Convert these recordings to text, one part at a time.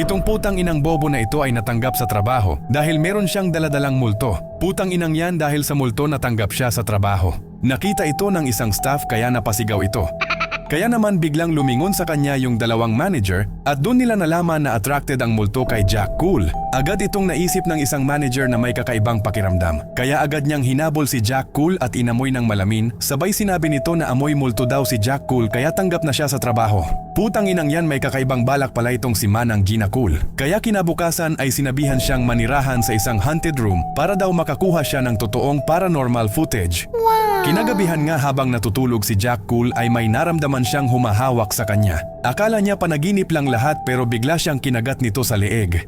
Itong putang inang bobo na ito ay natanggap sa trabaho dahil meron siyang daladalang multo. Putang inang yan dahil sa multo natanggap siya sa trabaho. Nakita ito ng isang staff kaya napasigaw ito. Kaya naman biglang lumingon sa kanya yung dalawang manager at doon nila nalaman na attracted ang multo kay Jack Cool. Agad itong naisip ng isang manager na may kakaibang pakiramdam. Kaya agad niyang hinabol si Jack Cool at inamoy ng malamin. Sabay sinabi nito na amoy multo daw si Jack Cool kaya tanggap na siya sa trabaho. Putang inang yan may kakaibang balak pala itong si Manang Gina Cool. Kaya kinabukasan ay sinabihan siyang manirahan sa isang haunted room para daw makakuha siya ng totoong paranormal footage. Kinagabihan nga habang natutulog si Jack Cool ay may naramdaman siyang humahawak sa kanya. Akala niya panaginip lang lahat pero bigla siyang kinagat nito sa leeg.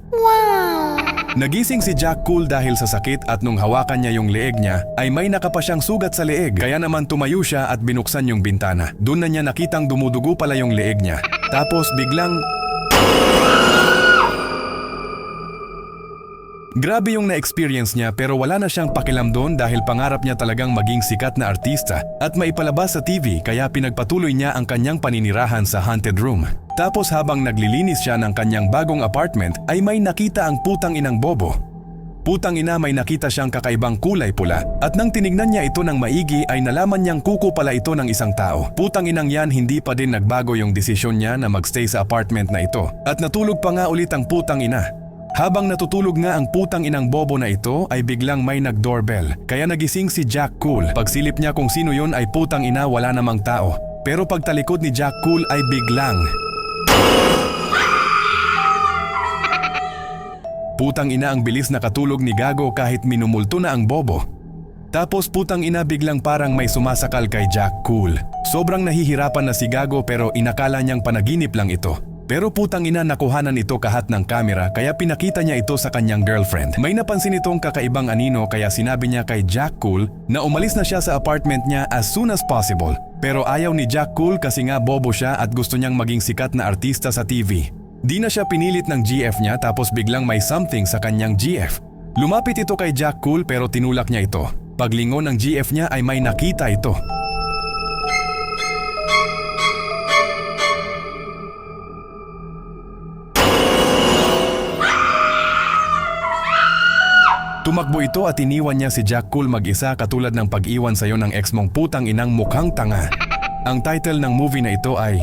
Nagising si Jack Cool dahil sa sakit at nung hawakan niya yung leeg niya ay may nakapa siyang sugat sa leeg kaya naman tumayo siya at binuksan yung bintana. Doon na niya nakitang dumudugo pala yung leeg niya. Tapos biglang Grabe yung na-experience niya pero wala na siyang pakialam doon dahil pangarap niya talagang maging sikat na artista at maipalabas sa TV kaya pinagpatuloy niya ang kanyang paninirahan sa haunted room. Tapos habang naglilinis siya ng kanyang bagong apartment ay may nakita ang putang inang bobo. Putang ina may nakita siyang kakaibang kulay pula at nang tinignan niya ito ng maigi ay nalaman niyang kuko pala ito ng isang tao. Putang inang yan hindi pa din nagbago yung desisyon niya na magstay sa apartment na ito at natulog pa nga ulit ang putang ina. Habang natutulog nga ang putang inang bobo na ito ay biglang may nag-doorbell kaya nagising si Jack Cool. Pagsilip niya kung sino yon ay putang ina wala namang tao. Pero pagtalikod ni Jack Cool ay biglang Putang ina ang bilis nakatulog ni Gago kahit minumulto na ang bobo. Tapos putang ina biglang parang may sumasakal kay Jack Cool. Sobrang nahihirapan na si Gago pero inakala niyang panaginip lang ito. Pero putang ina nakuhanan ito kahat ng kamera kaya pinakita niya ito sa kanyang girlfriend. May napansin itong kakaibang anino kaya sinabi niya kay Jack Cool na umalis na siya sa apartment niya as soon as possible. Pero ayaw ni Jack Cool kasi nga bobo siya at gusto niyang maging sikat na artista sa TV. Di na siya pinilit ng GF niya tapos biglang may something sa kanyang GF. Lumapit ito kay Jack Cool pero tinulak niya ito. Paglingon ng GF niya ay may nakita ito. Tumakbo ito at iniwan niya si Jack Cool mag-isa katulad ng pag-iwan sa'yo ng ex mong putang inang mukhang tanga. Ang title ng movie na ito ay